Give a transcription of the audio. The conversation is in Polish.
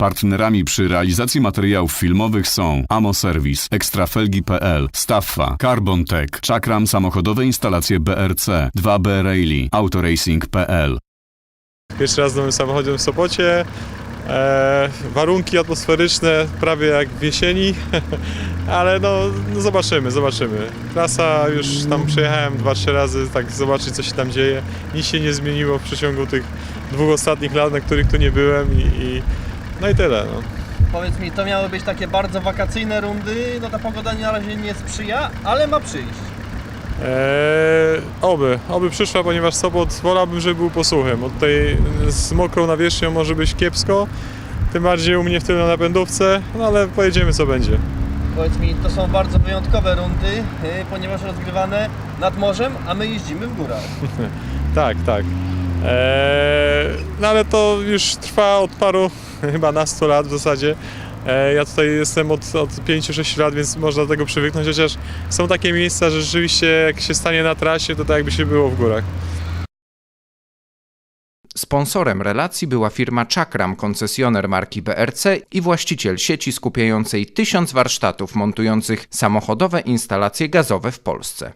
Partnerami przy realizacji materiałów filmowych są Amo Service, Ekstrafelgi.pl, Staffa, Carbon Tech, Czakram Samochodowe Instalacje BRC, 2B Rally, Autoracing.pl. Pierwszy raz w nowym samochodzie w Sopocie. E, warunki atmosferyczne prawie jak w jesieni, ale no, no zobaczymy, zobaczymy. Trasa już tam przejechałem dwa, trzy razy, tak zobaczyć co się tam dzieje. Nic się nie zmieniło w przeciągu tych dwóch ostatnich lat, na których tu nie byłem i, i no i tyle. No. Powiedz mi, to miały być takie bardzo wakacyjne rundy, no ta pogoda na razie nie sprzyja, ale ma przyjść. Eee, oby, oby przyszła, ponieważ Sopot wolałbym, żeby był posłuchem. Od tej z mokrą nawierzchnią może być kiepsko, tym bardziej u mnie w tył na napędówce, no ale pojedziemy co będzie. Powiedz mi, to są bardzo wyjątkowe rundy, yy, ponieważ rozgrywane nad morzem, a my jeździmy w górach. Tak, tak. Eee, no ale to już trwa od paru, chyba nastu lat w zasadzie. Eee, ja tutaj jestem od, od 5-6 lat, więc można do tego przywyknąć, chociaż są takie miejsca, że rzeczywiście jak się stanie na trasie, to tak jakby się było w górach. Sponsorem relacji była firma Czakram, koncesjoner marki BRC i właściciel sieci skupiającej tysiąc warsztatów montujących samochodowe instalacje gazowe w Polsce.